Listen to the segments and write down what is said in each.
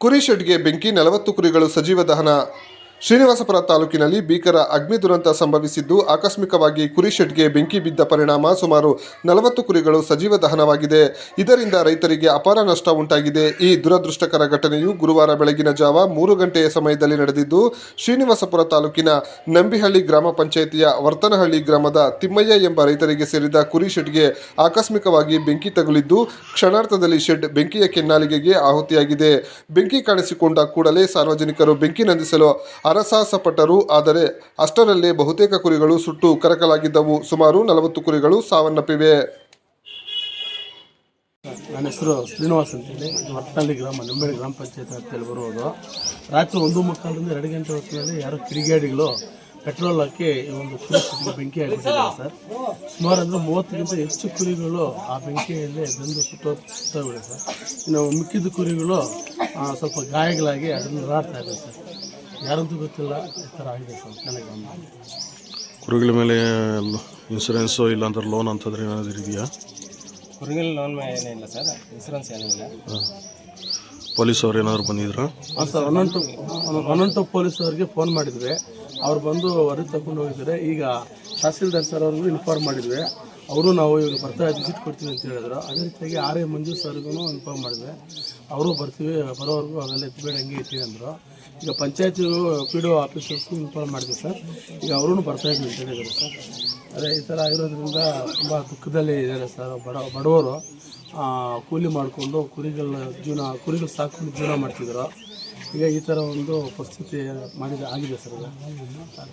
ಕುರಿ ಶೆಡ್ಗೆ ಬೆಂಕಿ ನಲವತ್ತು ಕುರಿಗಳು ಸಜೀವ ದಹನ ಶ್ರೀನಿವಾಸಪುರ ತಾಲೂಕಿನಲ್ಲಿ ಭೀಕರ ಅಗ್ನಿ ದುರಂತ ಸಂಭವಿಸಿದ್ದು ಆಕಸ್ಮಿಕವಾಗಿ ಕುರಿ ಶೆಡ್ಗೆ ಬೆಂಕಿ ಬಿದ್ದ ಪರಿಣಾಮ ಸುಮಾರು ನಲವತ್ತು ಕುರಿಗಳು ಸಜೀವ ದಹನವಾಗಿದೆ. ಇದರಿಂದ ರೈತರಿಗೆ ಅಪಾರ ನಷ್ಟ ಉಂಟಾಗಿದೆ. ಈ ದುರದೃಷ್ಟಕರ ಘಟನೆಯು ಗುರುವಾರ ಬೆಳಗಿನ ಜಾವ ಮೂರು ಗಂಟೆಯ ಸಮಯದಲ್ಲಿ ನಡೆದಿದ್ದು, ಶ್ರೀನಿವಾಸಪುರ ತಾಲೂಕಿನ ನಂಬಿಹಳ್ಳಿ ಗ್ರಾಮ ಪಂಚಾಯಿತಿಯ ವರ್ತನಹಳ್ಳಿ ಗ್ರಾಮದ ತಿಮ್ಮಯ್ಯ ಎಂಬ ರೈತರಿಗೆ ಸೇರಿದ ಕುರಿ ಶೆಡ್ಗೆ ಆಕಸ್ಮಿಕವಾಗಿ ಬೆಂಕಿ ತಗುಲಿದ್ದು ಕ್ಷಣಾರ್ಥದಲ್ಲಿ ಶೆಡ್ ಬೆಂಕಿಯ ಕೆನ್ನಾಲಿಗೆಗೆ ಆಹುತಿಯಾಗಿದೆ. ಬೆಂಕಿ ಕಾಣಿಸಿಕೊಂಡ ಕೂಡಲೇ ಸಾರ್ವಜನಿಕರು ಬೆಂಕಿ ನಂದಿಸಲು ಅರಸಾಹಸಪಟ್ಟರು ಆದರೆ ಅಷ್ಟರಲ್ಲೇ ಬಹುತೇಕ ಕುರಿಗಳು ಸುಟ್ಟು ಕರಕಲಾಗಿದ್ದವು. ಸುಮಾರು ನಲವತ್ತು ಕುರಿಗಳು ಸಾವನ್ನಪ್ಪಿವೆ. ನನ್ನ ಹೆಸರು ಶ್ರೀನಿವಾಸ್ ಅಂತೇಳಿ. ಹೇಳಿ ಹೊಟ್ಟಳ್ಳಿ ಗ್ರಾಮ, ನಿಂಬೆಳ್ಳಿ ಗ್ರಾಮ ಪಂಚಾಯತ್ ಅಂತೇಳಿ ಬರುವುದು. ರಾತ್ರಿ ಒಂದು ಮುಕ್ಕಾಲಿಂದ ಎರಡು ಗಂಟೆ ಹೊತ್ತಿನಲ್ಲಿ ಯಾರೋ ಕಿಡಿಗೇಡಿಗಳು ಪೆಟ್ರೋಲ್ ಹಾಕಿ ಒಂದು ಕುರಿ ಬೆಂಕಿ ಹಾಕಿಬಿಟ್ಟಿದ್ದಾರೆ ಸರ್. ಸುಮಾರು ಅಂದರೆ ಮೂವತ್ತಕ್ಕಿಂತ ಹೆಚ್ಚು ಕುರಿಗಳು ಆ ಬೆಂಕಿಯಲ್ಲಿ ಬೆಂದು ಸುತ್ತೋಗಿದೆ ಸರ್. ಇನ್ನು ಮಿಕ್ಕಿದ ಕುರಿಗಳು ಸ್ವಲ್ಪ ಗಾಯಗಳಾಗಿ ಅದನ್ನು ರಾಡ್ತಾ ಇದೆ ಸರ್. ಯಾರಂತೂ ಗೊತ್ತಿಲ್ಲ ಈ ಥರ ಆಗಿದೆ ಸರ್ ನನಗೆ ಕುರಿಗಳ ಮೇಲೆ ಇನ್ಸೂರೆನ್ಸು ಇಲ್ಲಾಂದ್ರೆ ಲೋನ್ ಅಂತಂದ್ರೆ ಏನಾದರೂ ಇದೆಯಾ? ಕುರಿಗಳ ಲೋನ್ ಏನಿಲ್ಲ ಸರ್ ಇನ್ಸೂರೆನ್ಸ್ ಏನಿಲ್ಲ. ಪೊಲೀಸ್ ಅವ್ರು ಏನಾದ್ರು ಬಂದಿದ್ರಾ? ಹಾಂ sir one two one two police ಅವರಿಗೆ ಫೋನ್ ಮಾಡಿದ್ವಿ. ಅವ್ರು ಬಂದು ವರದಿ ತಗೊಂಡು ಹೋಗಿದ್ದಾರೆ. ಈಗ ತಹಸೀಲ್ದಾರ್ ಸರ್ ಅವ್ರಿಗೂ ಇನ್ಫಾರ್ಮ್ ಮಾಡಿದ್ವಿ. ಅವರು ನಾವು ಇವಾಗ ಬರ್ತಾ ವಿಸಿಟ್ ಕೊಡ್ತೀವಿ ಅಂತ ಹೇಳಿದ್ರು. ಅದೇ ರೀತಿಯಾಗಿ ಆರ್ ಎ ಮಂಜು ಸರ್ಗೂ ಇನ್ಫಾರ್ಮ್ ಮಾಡಿದೆ. ಅವರು ಬರ್ತೀವಿ, ಬರೋವರೆಗೂ ಅವೆಲ್ಲ ಎತ್ಬೇಡ, ಹಂಗೆ ಇರ್ತೀವಿ ಅಂದರು. ಈಗ ಪಂಚಾಯತಿ ಪಿ ಡಿ ಒ ಆಫೀಸರ್ಸ್ಗೂ ಇನ್ಫಾರ್ಮ್ ಮಾಡಿದ್ವಿ ಸರ್. ಈಗ ಅವರೂ ಬರ್ತಾ ಇದ್ವಿ ಅಂತ ಹೇಳಿದರು ಸರ್. ಅದೇ ಈ ಥರ ಆಗಿರೋದ್ರಿಂದ ತುಂಬ ದುಃಖದಲ್ಲಿ ಇದ್ದಾರೆ ಸರ್. ಬಡ, ಬಡವರು ಕೂಲಿ ಮಾಡಿಕೊಂಡು ಕುರಿಗಳ ಜೀವನ, ಕುರಿಗಳು ಸಾಕೊಂಡು ಜೀವನ ಮಾಡ್ತಿದ್ರು. ಈಗ ಈ ಥರ ಒಂದು ಪರಿಸ್ಥಿತಿ ಮಾಡಿದ, ಆಗಿದೆ ಸರ್.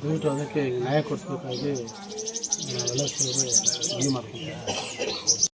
ದಯವಿಟ್ಟು ಅದಕ್ಕೆ ನ್ಯಾಯ ಕೊಡಿಸ್ಬೇಕಾಗಿ ನಾವೆಲ್ಲ ಸೇರಿ ಇದು ಮಾಡ್ಕೊತೀವಿ